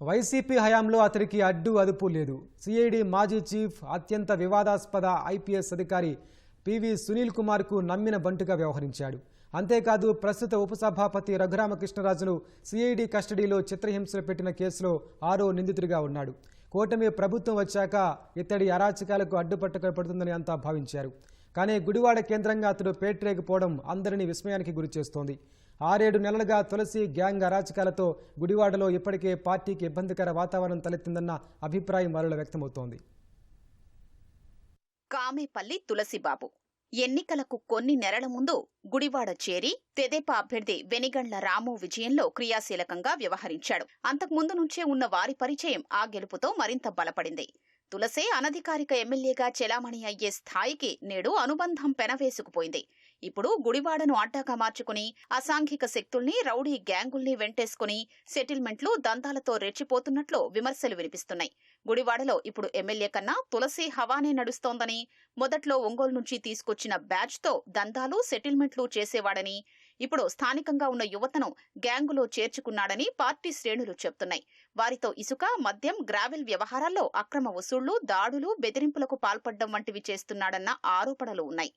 YCP హయాంలో అతనికి అడ్డు అదుపు లేదు. సిఐడి మాజీ చీఫ్ అత్యంత వివాదాస్పద ఐపీఎస్ అధికారి పివి సునీల్ కుమార్కు నమ్మిన బంటుగా వ్యవహరించాడు. అంతేకాదు ప్రస్తుత ఉపసభాపతి రఘురామకృష్ణరాజును సిఐడి కస్టడీలో చిత్రహింసలు పెట్టిన కేసులో ఆరో నిందితుడిగా ఉన్నాడు. కూటమి ప్రభుత్వం వచ్చాక ఇతడి అరాచకాలకు అడ్డుపట్టకపడుతుందని అంతా భావించారు. కానీ గుడివాడ కేంద్రంగా అతడు పేట్రేగిపోవడం అందరినీ విస్మయానికి గురిచేస్తోంది ఆరేడు నెలలుగా తులసి గ్యాంగ్ అరాచకాలతో గుడివాడలో ఇప్పటికే పార్టీకి ఇబ్బందికర వాతావరణం తలెత్తిందన్న అభిప్రాయం వారిలో వ్యక్తమవుతోంది. కామేపల్లి తులసిబాబు ఎన్నికలకు కొన్ని నెలల ముందు గుడివాడ చేరి తెదేపా అభ్యర్థి వెనిగండ్ల రాము విజయంలో క్రియాశీలకంగా వ్యవహరించాడు. అంతకుముందు నుంచే ఉన్న వారి పరిచయం ఆ గెలుపుతో మరింత బలపడింది. తులసే అనధికారిక ఎమ్మెల్యేగా చెలామణి అయ్యే స్థాయికి నేడు అనుబంధం పెనవేసుకుపోయింది. ఇప్పుడు గుడివాడను అడ్డాగా మార్చుకుని అసాంఘిక శక్తుల్ని రౌడీ గ్యాంగుల్ని వెంటేసుకుని సెటిల్మెంట్లు దంతాలతో రెచ్చిపోతున్నట్లు విమర్శలు వినిపిస్తున్నాయి. గుడివాడలో ఇప్పుడు ఎమ్మెల్యే కన్నా తులసి హవానే నడుస్తోందని మొదట్లో ఒంగోలు నుంచి తీసుకొచ్చిన బ్యాచ్తో దందాలు సెటిల్మెంట్లు చేసేవాడని ఇప్పుడు స్థానికంగా ఉన్న యువతను గ్యాంగులో చేర్చుకున్నాడని పార్టీ శ్రేణులు చెబుతున్నాయి వారితో ఇసుక మద్యం గ్రావెల్ వ్యవహారాల్లో అక్రమ వసూళ్ళు దాడులు బెదిరింపులకు పాల్పడడం వంటివి చేస్తున్నాడన్న ఆరోపణలు ఉన్నాయి.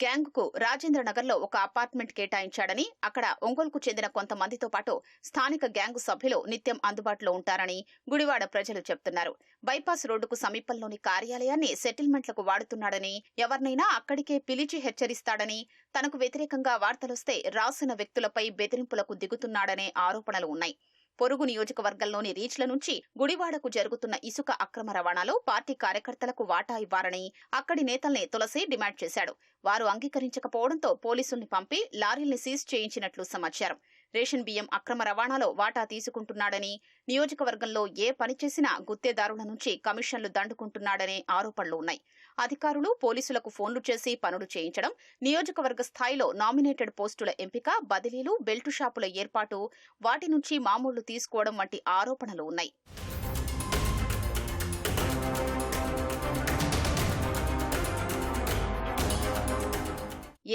గ్యాంగ్కు రాజేంద్రనగర్లో ఒక అపార్ట్మెంట్ కేటాయించాడని అక్కడ ఒంగోలుకు చెందిన కొంతమందితో పాటు స్థానిక గ్యాంగ్ సభ్యులు నిత్యం అందుబాటులో ఉంటారని గుడివాడ ప్రజలు చెబుతున్నారు బైపాస్ రోడ్డుకు సమీపంలోని కార్యాలయాన్ని సెటిల్మెంట్లకు వాడుతున్నాడని ఎవరినైనా అక్కడికే పిలిచి హెచ్చరిస్తాడని తనకు వ్యతిరేకంగా వార్తలొస్తే రాసిన వ్యక్తులపై బెదిరింపులకు దిగుతున్నాడనే ఆరోపణలు ఉన్నాయి. పొరుగు నియోజకవర్గంలోని రీచ్ల నుంచి గుడివాడకు జరుగుతున్న ఇసుక అక్రమ రవాణాలో పార్టీ కార్యకర్తలకు వాటా ఇవ్వాలని అక్కడి నేతల్ని తులసి డిమాండ్ చేశాడు. వారు అంగీకరించకపోవడంతో పోలీసుల్ని పంపి లారీల్ని సీజ్ చేయించినట్లు సమాచారం. రేషన్ బియ్యం అక్రమ రవాణాలో వాటా తీసుకుంటున్నాడని నియోజకవర్గంలో ఏ పని చేసినా గుత్తేదారుల నుంచి కమిషన్లు దండుకుంటున్నాడనే ఆరోపణలు ఉన్నాయి. అధికారులు పోలీసులకు ఫోన్లు చేసి పనులు చేయించడం నియోజకవర్గ స్థాయిలో నామినేటెడ్ పోస్టుల ఎంపిక బదిలీలు బెల్టు షాపుల ఏర్పాటు వాటి నుంచి మామూళ్ళు తీసుకోవడం వంటి ఆరోపణలు ఉన్నాయి.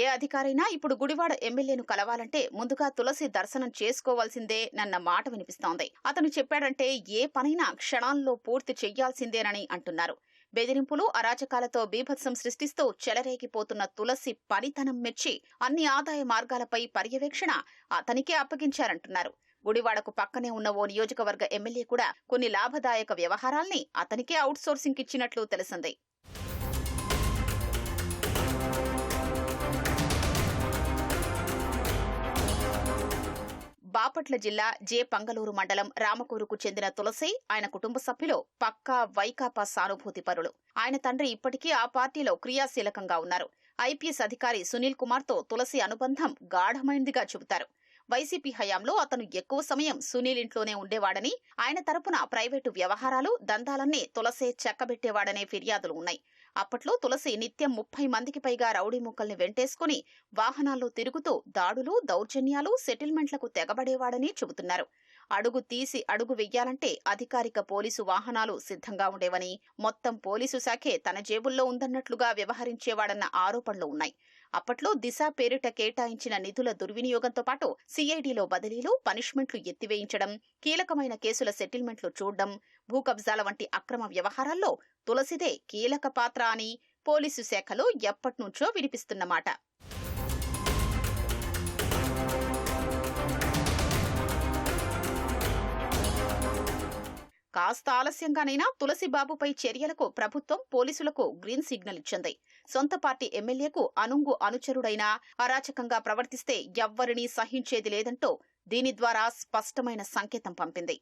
ఏ అధికారైనా ఇప్పుడు గుడివాడ ఎమ్మెల్యేను కలవాలంటే ముందుగా తులసి దర్శనం చేసుకోవాల్సిందే నన్న మాట వినిపిస్తోంది. అతను చెప్పాడంటే ఏ పనైనా క్షణాల్లో పూర్తి చెయ్యాల్సిందేనని అంటున్నారు. బెదిరింపులు అరాచకాలతో బీభత్సం సృష్టిస్తూ చెలరేగిపోతున్న తులసి పనితనం మెచ్చి అన్ని ఆదాయ మార్గాలపై పర్యవేక్షణ అతనికే అప్పగించారంటున్నారు. గుడివాడకు పక్కనే ఉన్న ఓ నియోజకవర్గ ఎమ్మెల్యే కూడా కొన్ని లాభదాయక వ్యవహారాల్ని అతనికే అవుట్సోర్సింగ్ ఇచ్చినట్లు తెలిసింది. బాపట్ల జిల్లా జే పంగలూరు మండలం రామకూరుకు చెందిన తులసి ఆయన కుటుంబ సభ్యులు పక్కా వైకాపా సానుభూతి పరులు. ఆయన తండ్రి ఇప్పటికీ ఆ పార్టీలో క్రియాశీలకంగా ఉన్నారు. ఐపీఎస్ అధికారి సునీల్ కుమార్తో తులసి అనుబంధం గాఢమైందిగా చెబుతారు. వైసీపీ హయాంలో అతను ఎక్కువ సమయం సునీల్ ఇంట్లోనే ఉండేవాడని ఆయన తరపున ప్రైవేటు వ్యవహారాలు దందాలన్నీ తులసే చెక్కబెట్టేవాడనే ఫిర్యాదులు ఉన్నాయి. అప్పట్లో తులసి నిత్యం ముప్పై మందికి పైగా రౌడీ ముక్కల్ని వెంటేసుకుని వాహనాల్లో తిరుగుతూ దాడులు దౌర్జన్యాలు సెటిల్మెంట్లకు తెగబడేవాడని చెబుతున్నారు. అడుగు తీసి అడుగు వెయ్యాలంటే అధికారిక పోలీసు వాహనాలు సిద్ధంగా ఉండేవని మొత్తం పోలీసు శాఖే తన జేబుల్లో ఉందన్నట్లుగా వ్యవహరించేవాడన్న ఆరోపణలు ఉన్నాయి. అప్పట్లో దిశ పేరిట కేటాయించిన నిధుల దుర్వినియోగంతో పాటు సిఐడిలో బదిలీలు పనిష్మెంట్లు ఎత్తివేయించడం కీలకమైన కేసుల సెటిల్మెంట్లు చూడడం భూ కబ్జాల వంటి అక్రమ వ్యవహారాల్లో తులసిదే కీలక పాత్ర అని పోలీసు శాఖలో ఎప్పట్నుంచో వినిపిస్తున్నమాట. కాస్త ఆలస్యంగానైనా తులసిబాబుపై చర్యలకు ప్రభుత్వం పోలీసులకు గ్రీన్ సిగ్నల్ ఇచ్చింది. సొంత పార్టీ ఎమ్మెల్యేకు అనుంగు అనుచరుడైనా అరాచకంగా ప్రవర్తిస్తే ఎవ్వరినీ సహించేది లేదంటూ దీని ద్వారా స్పష్టమైన సంకేతం పంపింది.